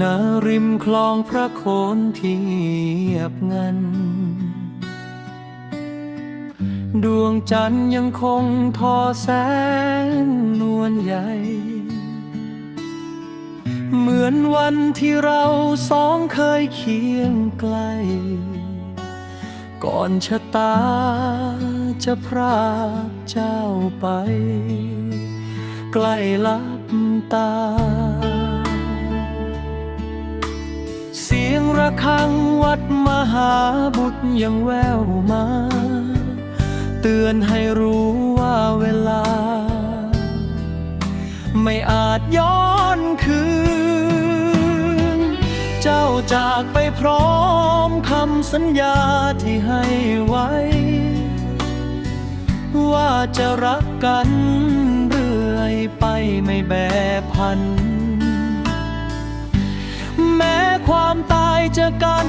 นาริมคลองพระโคนเทียบงันดวงจันทร์ยังคงทอแสงนวลใหญ่ เหมือนวันที่เราสองเคยเคียงไกล ก่อนชะตาจะพรากเจ้าไป ใกล้ลับตา สียงระฆังวัดมหาบุตรยังแววมา เตือนให้รู้ว่าเวลา ไม่อาจย้อนคืน เจ้าจากไปพร้อมคำสัญญาที่ให้ไว้ ว่าจะรักกันเรื่อยไปไม่แบพันแจะกัน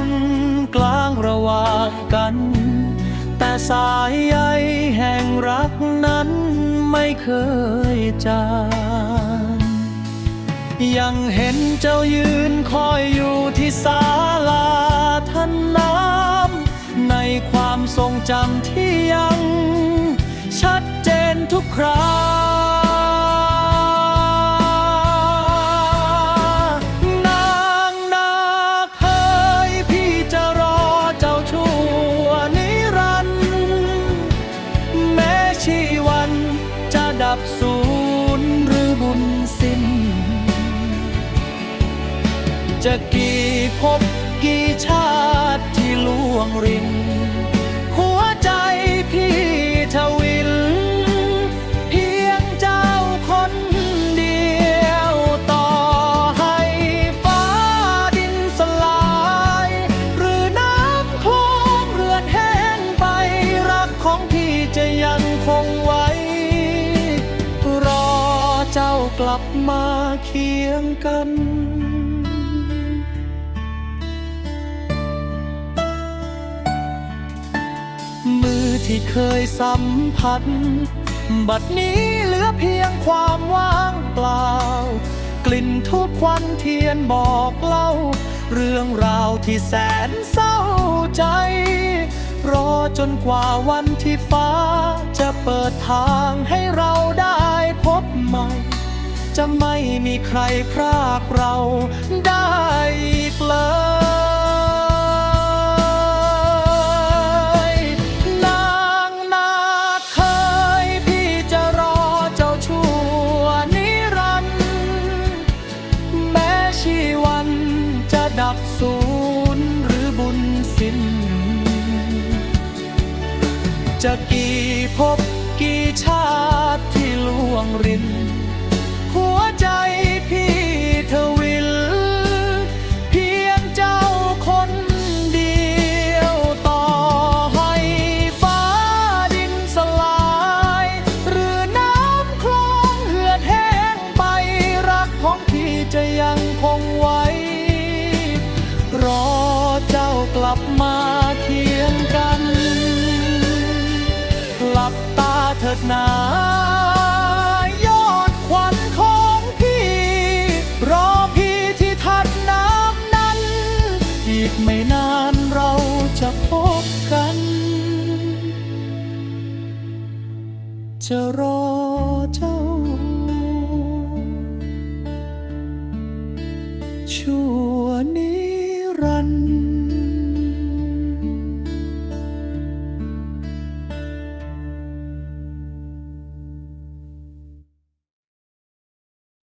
กลางระหว่างกัน แต่สายใยแห่งรักนั้นไม่เคยจางยังเห็นเจ้ายืนคอยอยู่ที่ศาลาท่านน้ำในความทรงจำที่ยัง ชัดเจนทุกครา บุญสิ้น จะกี่ภพกี่ชาติที่ล่วงริน ลับมาเคียงกันมือที่เคยสัมผัส บัดนี้เหลือเพียงความว่างเปล่า กลิ่นทูบควันเทียนบอกเล่า เรื่องราวที่แสนเศร้าใจ รอจนกว่าวันที่ฟ้าจะเปิดทางให้เรา จะไม่มีใครพรากเราได้อีกเลยนางนาเคยพี่จะรอเจ้าชั่วนิรันดร์แม้ชีวันจะดับสูญหรือบุญสิ้น จะกี่ภพกี่ชาติที่ล่วงรินาเถิดนายอดควันของพี่ รอพี่ที่ทัดน้ำนั้น อีกไม่นานเราจะพบกัน จะรอ